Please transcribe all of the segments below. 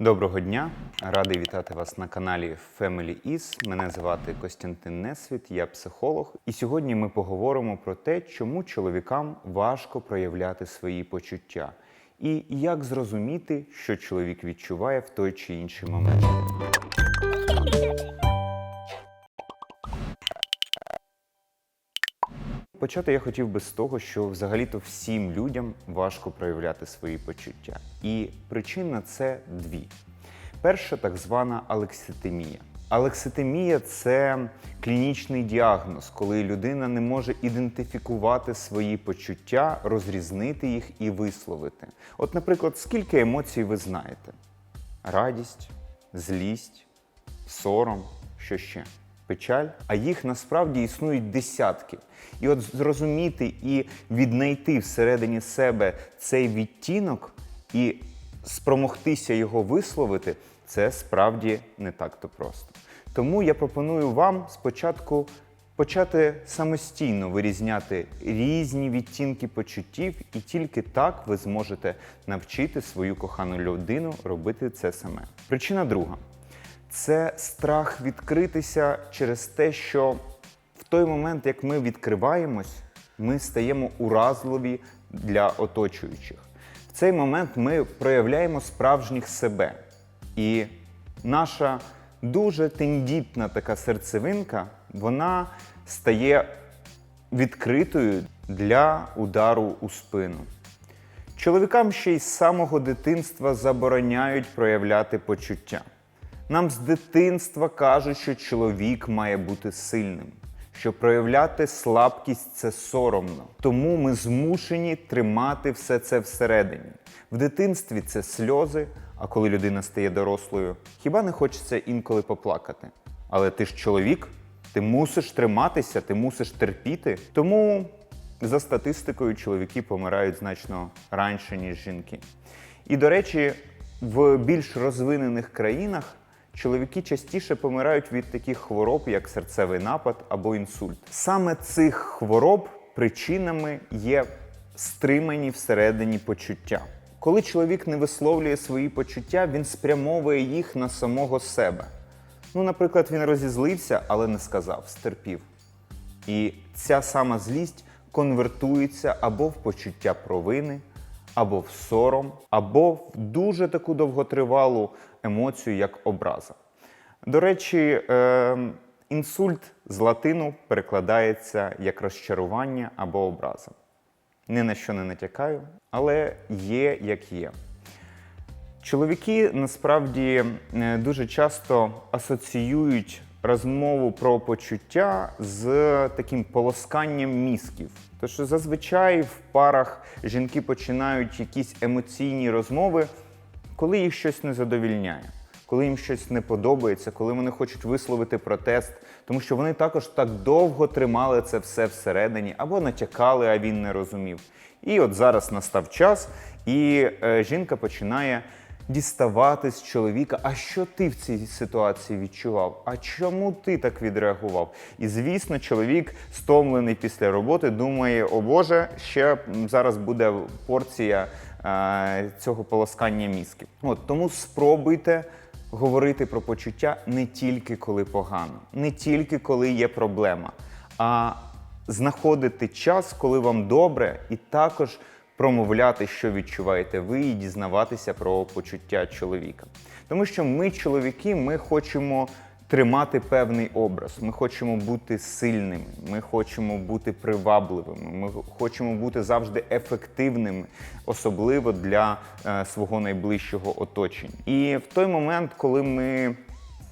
Доброго дня! Радий вітати вас на каналі Family Is. Мене звати Костянтин Несвіт, я психолог. І сьогодні ми поговоримо про те, чому чоловікам важко проявляти свої почуття, і як зрозуміти, що чоловік відчуває в той чи інший момент. Почати я хотів би з того, що взагалі-то всім людям важко проявляти свої почуття. І причин на це дві. Перша так звана алекситимія. Алекситимія це клінічний діагноз, коли людина не може ідентифікувати свої почуття, розрізнити їх і висловити. От, наприклад, скільки емоцій ви знаєте? Радість, злість, сором, що ще? Печаль, а їх насправді існують десятки. І от зрозуміти і віднайти всередині себе цей відтінок і спромогтися його висловити, це справді не так-то просто. Тому я пропоную вам спочатку почати самостійно вирізняти різні відтінки почуттів, і тільки так ви зможете навчити свою кохану людину робити це саме. Причина друга це страх відкритися через те, що в той момент, як ми відкриваємось, ми стаємо уразливі для оточуючих. В цей момент ми проявляємо справжніх себе. І наша дуже тендітна така серцевинка, вона стає відкритою для удару у спину. Чоловікам ще й з самого дитинства забороняють проявляти почуття. Нам з дитинства кажуть, що чоловік має бути сильним, що проявляти слабкість це соромно. Тому ми змушені тримати все це всередині. В дитинстві це сльози, а коли людина стає дорослою, хіба не хочеться інколи поплакати? Але ти ж чоловік, ти мусиш триматися, ти мусиш терпіти. Тому за статистикою чоловіки помирають значно раніше, ніж жінки. І до речі, в більш розвинених країнах чоловіки частіше помирають від таких хвороб, як серцевий напад або інсульт. Саме цих хвороб причинами є стримані всередині почуття. Коли чоловік не висловлює свої почуття, він спрямовує їх на самого себе. Ну, наприклад, він розізлився, але не сказав, стерпів. І ця сама злість конвертується або в почуття провини, або в сором, або в дуже таку довготривалу емоцію, як образа. До речі, е, інсульт з латину перекладається як розчарування або образа. Ні на що не натякаю, але є як є. Чоловіки насправді е, дуже часто асоціюють розмову про почуття з таким полосканням мізків. Тож зазвичай в парах жінки починають якісь емоційні розмови, коли їх щось не задовільняє, коли їм щось не подобається, коли вони хочуть висловити протест, тому що вони також так довго тримали це все всередині або натякали, а він не розумів. І от зараз настав час, і е, жінка починає діставати з чоловіка, а що ти в цій ситуації відчував? А чому ти так відреагував? І звісно, чоловік, стомлений після роботи, думає: о Боже, ще зараз буде порція е, цього полоскання мізків. От тому спробуйте. Говорити про почуття не тільки коли погано, не тільки коли є проблема, а знаходити час, коли вам добре, і також промовляти, що відчуваєте ви, і дізнаватися про почуття чоловіка. Тому що ми, чоловіки, ми хочемо тримати певний образ. Ми хочемо бути сильними, ми хочемо бути привабливими, ми хочемо бути завжди ефективними, особливо для е, свого найближчого оточення. І в той момент, коли ми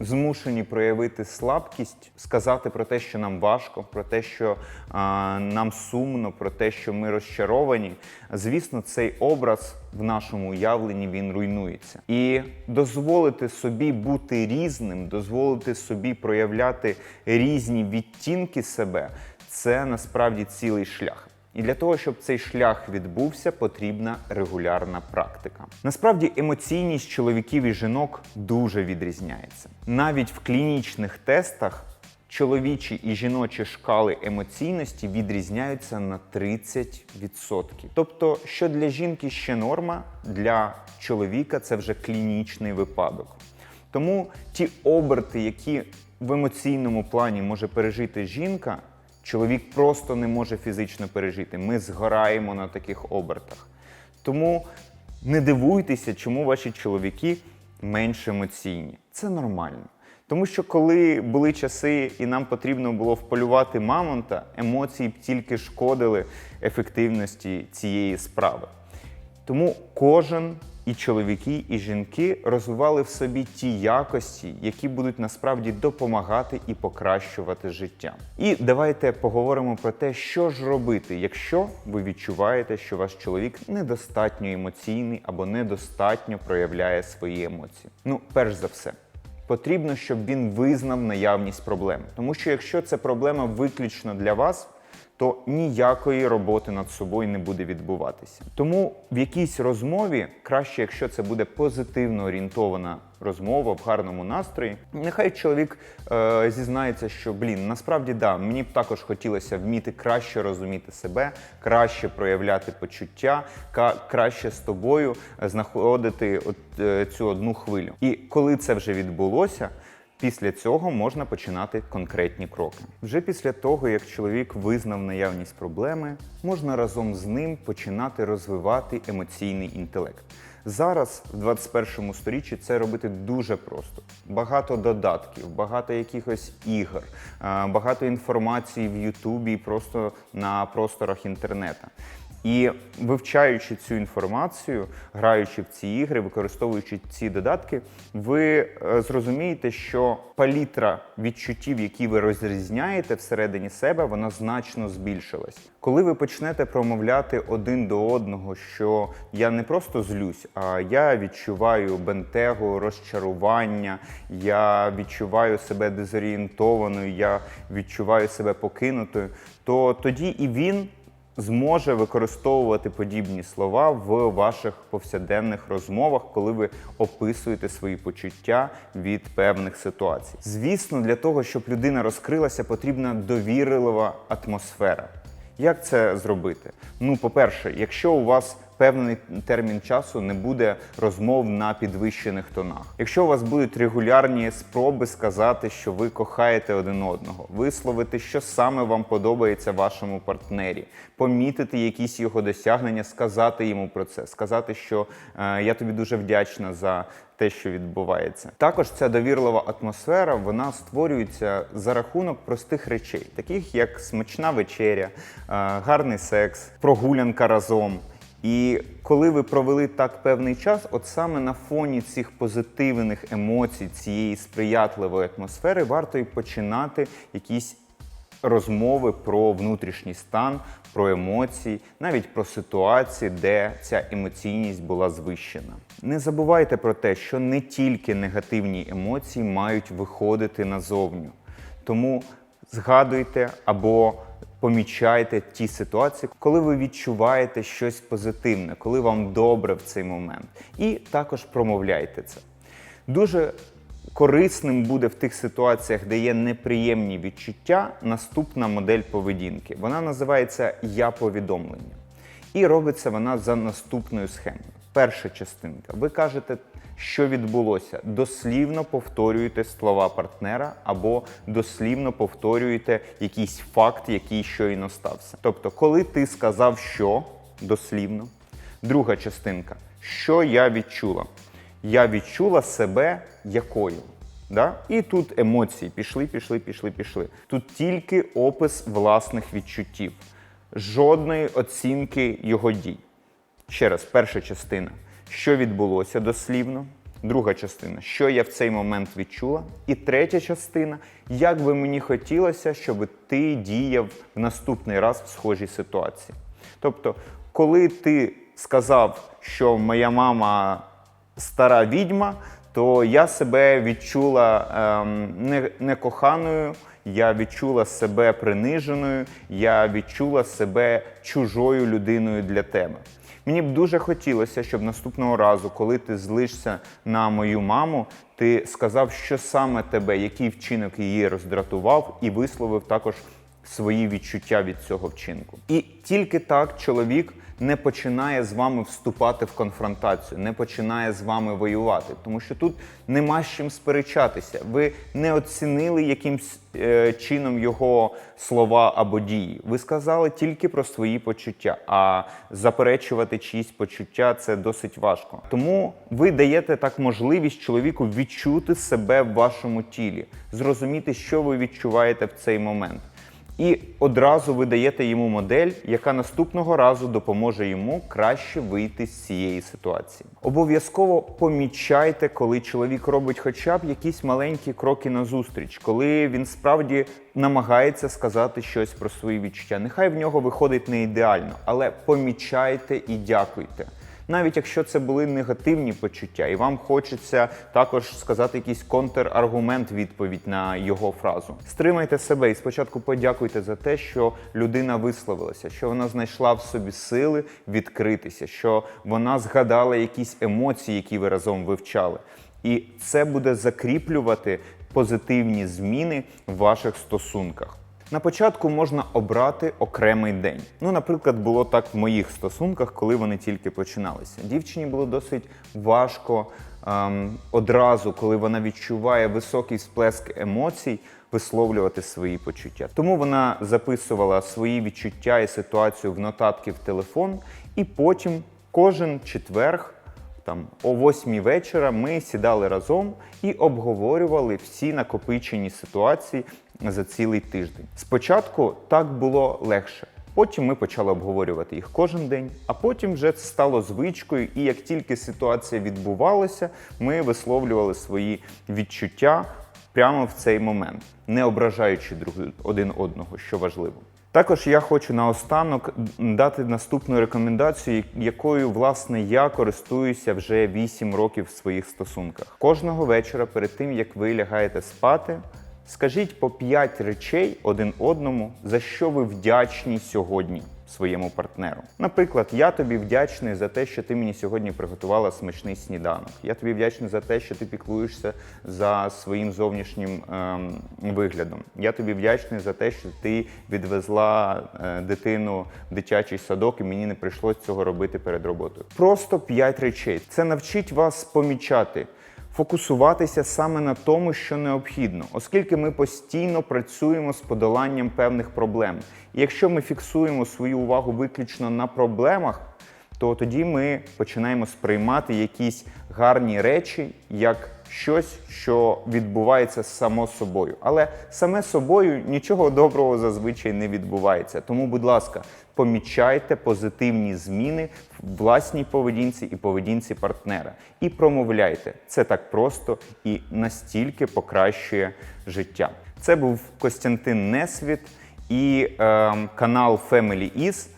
змушені проявити слабкість, сказати про те, що нам важко, про те, що а, нам сумно, про те, що ми розчаровані. Звісно, цей образ в нашому уявленні він руйнується. І дозволити собі бути різним, дозволити собі проявляти різні відтінки себе це насправді цілий шлях. І для того, щоб цей шлях відбувся, потрібна регулярна практика. Насправді емоційність чоловіків і жінок дуже відрізняється. Навіть в клінічних тестах чоловічі і жіночі шкали емоційності відрізняються на 30%. Тобто, що для жінки ще норма, для чоловіка це вже клінічний випадок. Тому ті оберти, які в емоційному плані може пережити жінка, чоловік просто не може фізично пережити. Ми згораємо на таких обертах. Тому не дивуйтеся, чому ваші чоловіки менш емоційні. Це нормально. Тому що коли були часи і нам потрібно було вполювати мамонта, емоції б тільки шкодили ефективності цієї справи. Тому кожен і чоловіки, і жінки розвивали в собі ті якості, які будуть насправді допомагати і покращувати життя. І давайте поговоримо про те, що ж робити, якщо ви відчуваєте, що ваш чоловік недостатньо емоційний або недостатньо проявляє свої емоції. Ну, перш за все. Потрібно, щоб він визнав наявність проблеми. Тому що якщо це проблема виключно для вас, то ніякої роботи над собою не буде відбуватися. Тому в якійсь розмові краще, якщо це буде позитивно орієнтована розмова в гарному настрої, нехай чоловік е, зізнається, що блін, насправді да, мені б також хотілося вміти краще розуміти себе, краще проявляти почуття, ка- краще з тобою знаходити от, е, цю одну хвилю. І коли це вже відбулося. Після цього можна починати конкретні кроки. Вже після того, як чоловік визнав наявність проблеми, можна разом з ним починати розвивати емоційний інтелект. Зараз, в 21 сторіччі, це робити дуже просто. Багато додатків, багато якихось ігор, багато інформації в Ютубі просто на просторах інтернету. І вивчаючи цю інформацію, граючи в ці ігри, використовуючи ці додатки, ви е, зрозумієте, що палітра відчуттів, які ви розрізняєте всередині себе, вона значно збільшилась. Коли ви почнете промовляти один до одного, що я не просто злюсь, а я відчуваю бентегу, розчарування, я відчуваю себе дезорієнтованою, я відчуваю себе покинутою, то тоді і він зможе використовувати подібні слова в ваших повсякденних розмовах, коли ви описуєте свої почуття від певних ситуацій. Звісно, для того, щоб людина розкрилася, потрібна довірлива атмосфера. Як це зробити? Ну, по-перше, якщо у вас певний термін часу не буде розмов на підвищених тонах. Якщо у вас будуть регулярні спроби сказати, що ви кохаєте один одного, висловити, що саме вам подобається вашому партнері, помітити якісь його досягнення, сказати йому про це, сказати, що е, я тобі дуже вдячна за те, що відбувається. Також ця довірлива атмосфера вона створюється за рахунок простих речей, таких як смачна вечеря, е, гарний секс, прогулянка разом. І коли ви провели так певний час, от саме на фоні цих позитивних емоцій, цієї сприятливої атмосфери, варто і починати якісь розмови про внутрішній стан, про емоції, навіть про ситуації, де ця емоційність була звищена. Не забувайте про те, що не тільки негативні емоції мають виходити назовню. Тому згадуйте або помічайте ті ситуації, коли ви відчуваєте щось позитивне, коли вам добре в цей момент. І також промовляйте це. Дуже корисним буде в тих ситуаціях, де є неприємні відчуття, наступна модель поведінки. Вона називається Я повідомлення. І робиться вона за наступною схемою. Перша частинка. Ви кажете, що відбулося. Дослівно повторюєте слова партнера або дослівно повторюєте якийсь факт, який щойно стався. Тобто, коли ти сказав, що дослівно, друга частинка, що я відчула? Я відчула себе якою. Да? І тут емоції пішли, пішли, пішли, пішли. Тут тільки опис власних відчуттів, жодної оцінки його дій. Ще раз, перша частина. Що відбулося дослівно? Друга частина, що я в цей момент відчула. І третя частина, як би мені хотілося, щоб ти діяв в наступний раз в схожій ситуації. Тобто, коли ти сказав, що моя мама стара відьма, то я себе відчула ем, не- некоханою, я відчула себе приниженою, я відчула себе чужою людиною для тебе. Мені б дуже хотілося, щоб наступного разу, коли ти злишся на мою маму, ти сказав, що саме тебе, який вчинок її роздратував, і висловив також свої відчуття від цього вчинку. І тільки так чоловік не починає з вами вступати в конфронтацію, не починає з вами воювати, тому що тут нема з чим сперечатися. Ви не оцінили якимсь е, чином його слова або дії. Ви сказали тільки про свої почуття, а заперечувати чиїсь почуття це досить важко. Тому ви даєте так можливість чоловіку відчути себе в вашому тілі, зрозуміти, що ви відчуваєте в цей момент. І одразу ви даєте йому модель, яка наступного разу допоможе йому краще вийти з цієї ситуації. Обов'язково помічайте, коли чоловік робить хоча б якісь маленькі кроки назустріч, коли він справді намагається сказати щось про свої відчуття. Нехай в нього виходить не ідеально, але помічайте і дякуйте. Навіть якщо це були негативні почуття, і вам хочеться також сказати якийсь контраргумент, відповідь на його фразу. Стримайте себе і спочатку подякуйте за те, що людина висловилася, що вона знайшла в собі сили відкритися, що вона згадала якісь емоції, які ви разом вивчали. І це буде закріплювати позитивні зміни в ваших стосунках. На початку можна обрати окремий день. Ну, наприклад, було так в моїх стосунках, коли вони тільки починалися. Дівчині було досить важко ем, одразу, коли вона відчуває високий сплеск емоцій, висловлювати свої почуття. Тому вона записувала свої відчуття і ситуацію в нотатки в телефон, і потім кожен четверг там о 8 вечора ми сідали разом і обговорювали всі накопичені ситуації за цілий тиждень. Спочатку так було легше. Потім ми почали обговорювати їх кожен день, а потім вже це стало звичкою, і як тільки ситуація відбувалася, ми висловлювали свої відчуття прямо в цей момент, не ображаючи друг один одного, що важливо. Також я хочу наостанок дати наступну рекомендацію, якою власне я користуюся вже 8 років в своїх стосунках. Кожного вечора, перед тим як ви лягаєте спати, скажіть по 5 речей один одному, за що ви вдячні сьогодні своєму партнеру. Наприклад, я тобі вдячний за те, що ти мені сьогодні приготувала смачний сніданок. Я тобі вдячний за те, що ти піклуєшся за своїм зовнішнім ем, виглядом. Я тобі вдячний за те, що ти відвезла е, дитину в дитячий садок, і мені не прийшлось цього робити перед роботою. Просто п'ять речей. Це навчить вас помічати. Фокусуватися саме на тому, що необхідно, оскільки ми постійно працюємо з подоланням певних проблем. І якщо ми фіксуємо свою увагу виключно на проблемах, то тоді ми починаємо сприймати якісь гарні речі як щось, що відбувається само собою. Але саме собою нічого доброго зазвичай не відбувається. Тому, будь ласка, помічайте позитивні зміни власній поведінці і поведінці партнера. І промовляйте. Це так просто і настільки покращує життя. Це був Костянтин Несвіт і е, канал Family Is.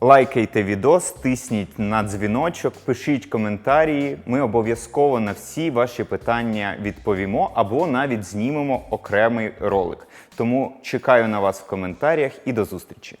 Лайкайте відос, тисніть на дзвіночок, пишіть коментарі. Ми обов'язково на всі ваші питання відповімо або навіть знімемо окремий ролик. Тому чекаю на вас в коментарях і до зустрічі.